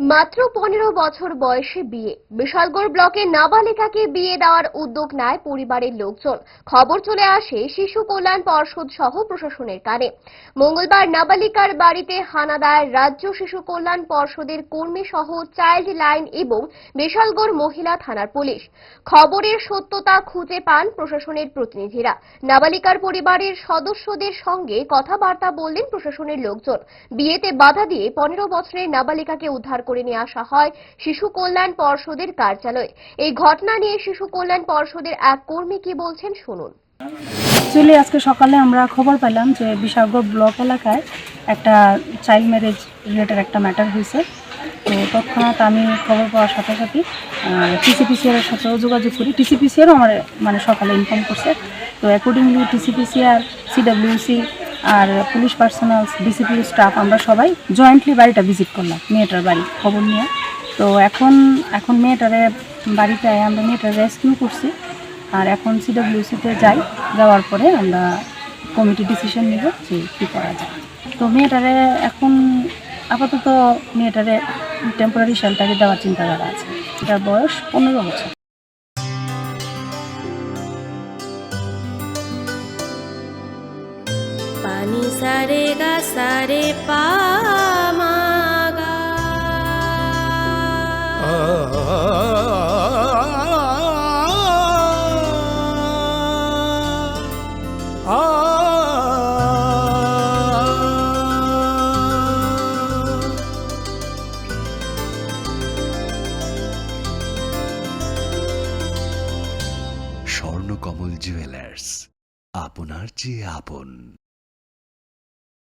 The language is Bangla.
মাত্র পনেরো বছর বয়সে বিয়ে। বিশালগড় ব্লকে নাবালিকাকে বিয়ে দেওয়ার উদ্যোগ নেয় পরিবারের লোকজন। খবর চলে আসে শিশু কল্যাণ পর্ষদ সহ প্রশাসনের কানে মঙ্গলবার নাবালিকার বাড়িতে হানা দেয় রাজ্য শিশু কল্যাণ পর্ষদের কর্মী সহ চাইল্ড লাইন এবং বিশালগড় মহিলা থানার পুলিশ। খবরের সত্যতা খুঁজে পান প্রশাসনের প্রতিনিধিরা। নাবালিকার পরিবারের সদস্যদের সঙ্গে কথাবার্তা বললেন প্রশাসনের লোকজন। বিয়েতে বাধা দিয়ে পনেরো বছরের নাবালিকাকে উদ্ধার করে নিয়ে আসা হয় শিশু কল্যাণ পর্ষদের কার্যালয়ে। এই ঘটনা নিয়ে শিশু কল্যাণ পর্ষদের এক কর্মী কি বলছেন শুনুন। অ্যাকচুয়ালি আজকে সকালে আমরা খবর পেলাম যে বিশালগড় ব্লক এলাকায় একটা চাইল্ড ম্যারেজ রিলেটেড একটা ম্যাটার হয়েছে। তো তৎক্ষণাৎ আমি খবর পাওয়ার সাথে সাথে টিসিপিসিআর সাথেও যোগাযোগ করি। টিসিপিসিআরও আমার মানে সকালে ইনফর্ম করছে। তো অ্যাকর্ডিংলি টিসিপিসিআর সিডাব্লিউসি আর পুলিশ পার্সোনাল ডিসিপি স্টাফ আমরা সবাই জয়েন্টলি বাড়িটা ভিজিট করলাম, মেয়েটার বাড়ি, খবর নিয়ে। তো এখন এখন মেয়েটারে বাড়িতে আমরা মেয়েটার রেস্কিউ করছি। আর এখন সিডব্লিউসিতে যাই, যাওয়ার পরে আমরা কমিটি ডিসিশন নিব যে কী করা যায়। তো মেয়েটারে এখন আপাতত মেয়েটারে টেম্পোরারি শেল্টারে দেওয়ার চিন্তাধারা আছে। এটার বয়স পনেরো বছর। নি সারে গা সারে পা স্বর্ণকমল জুয়েলার্স আপনার চেয়ে আপন